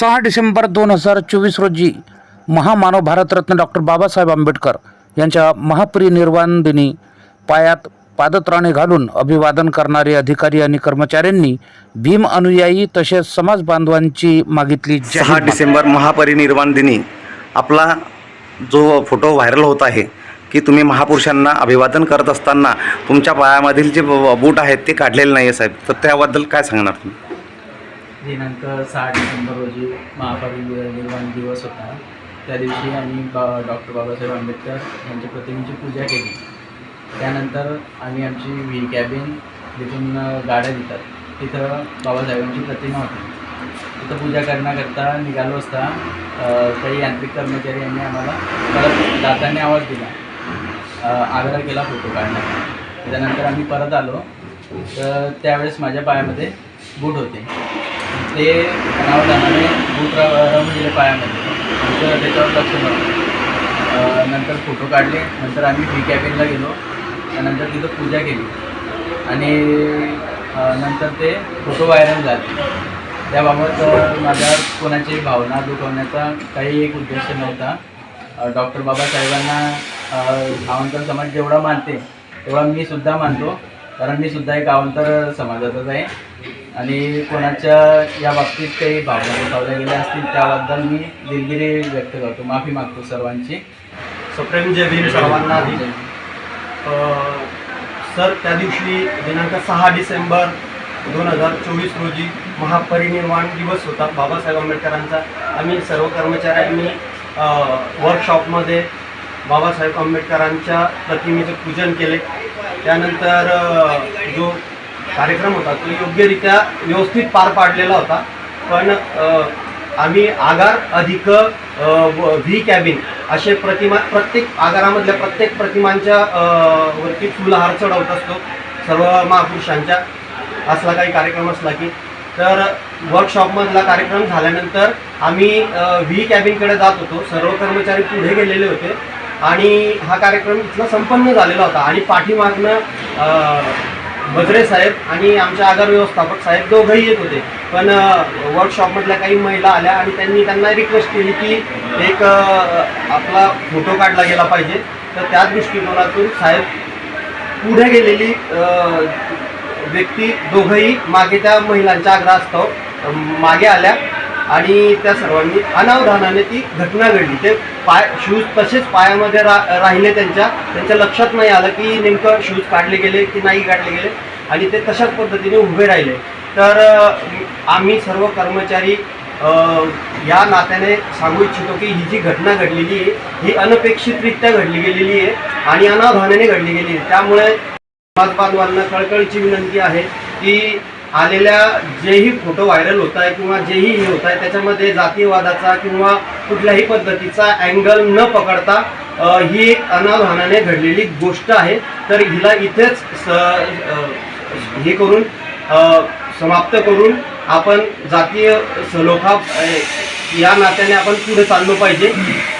सहा डिसेंबर दोन हजार चोवीस रोजी महामानव भारतरत्न डॉक्टर बाबासाहेब आंबेडकर यांच्या महापरिनिर्वाण दिनी पायात पादत्राणे घालून अभिवादन करणारे अधिकारी आणि कर्मचाऱ्यांनी भीम अनुयायी तसेच समाज बांधवांची मागितली सहा डिसेंबर महापरिनिर्वाण दिनी आपला जो फोटो व्हायरल होत आहे की तुम्ही महापुरुषांना अभिवादन करत असताना तुमच्या पायामधील जे बूट आहेत ते काढलेले नाही आहे साहेब. तर त्याबद्दल काय सांगणार तुम्ही? दिनांक सहा डिसेंबर रोजी महापरिनिर्वाण दिवस होता. त्या दिवशी आम्ही बा डॉक्टर बाबासाहेब आंबेडकर यांच्या प्रतिमेची पूजा केली. त्यानंतर आम्ही आमची व्ही कॅबिन जिथून गाड्या देतात तिथं बाबासाहेबांची प्रतिमा होती. तिथं पूजा करण्याकरता निघालो असता काही यांत्रिक कर्मचारी यांनी आम्हाला परत जाताना आवाज दिला. आग्रह केला फोटो काढण्याचा. त्याच्यानंतर आम्ही परत आलो. तर त्यावेळेस माझ्या पायामध्ये बूट होते. ते अनावधानाने बूट र गेले पायामध्ये. नंतर त्याच्यावर लक्ष नव्हतं. नंतर फोटो काढले नंतर आम्ही फी कॅबिनला गेलो त्यानंतर तिथं पूजा केली. आणि नंतर ते फोटो व्हायरल झाले. त्याबाबत माझ्या कोणाची भावना दुखवण्याचा काही एक उद्देश नव्हता. डॉक्टर बाबासाहेबांना भावांचा समाज जेवढा मानते तेवढा मी सुद्धा मानतो. कारण मी सुद्धा एक गावंतर समाजाचाच आहे. आणि कोणाच्या या बाबतीत काही भावना दुखावल्या गेल्या असतील त्याबद्दल मी दिलगिरी व्यक्त करतो. माफी मागतो सर्वांची. सप्रेम जय भीम सर्वांना. आधी अ, सर त्या दिवशी दिनांक सहा डिसेंबर दोन हजार चोवीस रोजी महापरिनिर्वाण दिवस होता बाबासाहेब आंबेडकरांचा. आम्ही सर्व कर्मचाऱ्यांनी वर्कशॉपमध्ये बाबासाहेब आंबेडकरांच्या प्रतिमेचं पूजन केले. त्यानंतर जो कार्यक्रम होता तो योग्यरित्या व्यवस्थित पार पाडलेला होता. पण आम्ही आगार अधिक व्ही कॅबिन असे प्रतिमा प्रत्येक आगारामधल्या प्रत्येक प्रतिमांच्या वरती फुलहार चढवत असतो सर्व महापुरुषांच्या. असला काही कार्यक्रम असला की. तर वर्कशॉपमधला कार्यक्रम झाल्यानंतर आम्ही व्ही कॅबिनकडे जात होतो. सर्व कर्मचारी पुढे गेलेले होते. आणि हा कार्यक्रम इथला संपन्न झालेला होता. आणि पाठीमागनं बजरे साहेब आणि आमच्या आगार व्यवस्थापक साहेब दोघंही येत होते. पण वर्कशॉपमधल्या काही महिला आल्या आणि त्यांनी त्यांना रिक्वेस्ट केली की एक आपला फोटो काढला गेला पाहिजे. तर त्या दृष्टिकोनातून साहेब पुढे गेलेली व्यक्ती दोघंही मागे त्या महिलांच्या आग्रहास्तव मागे आल्या. आणि त्या सर्वांनी अनावधानाने ती घटना घडली. ते पाय शूज तसेच पायामध्ये रा राहिले त्यांच्या. त्यांच्या लक्षात नाही आलं की नेमकं शूज काढले गेले की नाही काढले गेले. आणि ते तशाच पद्धतीने उभे राहिले. तर आम्ही सर्व कर्मचारी या नात्याने सांगू इच्छितो की ही जी घटना घडलेली आहे ही अनपेक्षितरित्या घडली गेलेली आहे आणि अनावधानाने घडली गेली आहे. त्यामुळे समाज बांधवांना कळकळीची विनंती आहे की आलेल्या जेही फोटो व्हायरल होत आहे किंवा जेही हे होत आहे त्याच्यामध्ये जातीयवादाचा किंवा कुठल्याही पद्धतीचा अँगल न पकडता ही एक अनावधानाने घडलेली गोष्ट आहे. तर हिला इथेच स हे करून समाप्त करून आपण जातीय सलोखा या नात्याने आपण पुढे चाललो पाहिजे.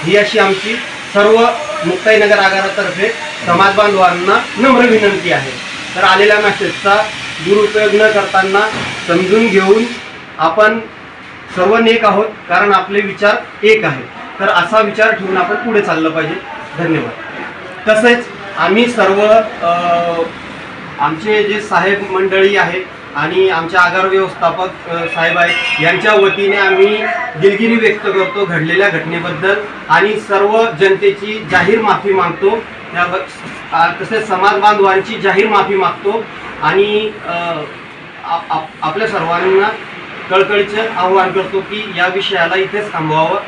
ही अशी आमची सर्व मुक्ताईनगर आगारातर्फे समाज बांधवांना नम्र विनंती आहे. तर आलेल्या मेसेजचा दुरुपयोग न करताना समजून घेऊन आपण सर्व नेक आहोत कारण आपले विचार एक आहे तर असा विचार ठेवून आपण पुढे चाललं पाहिजे. धन्यवाद. तसेच आम्ही सर्व आमचे जे साहेब मंडळी आहेत आणि आमच्या आगार व्यवस्थापक साहेब आहेत यांच्या वतीने आम्ही दिलगिरी व्यक्त करतो घडलेल्या घटनेबद्दल आणि सर्व जनतेची जाहीर माफी मागतो. त्या तसेच समाज बांधवांची जाहीर माफी मागतो आणि आप- आपल्या सर्वांना कळकळीचं आव्हान करतो की या विषयाला इथेच थांबवावं.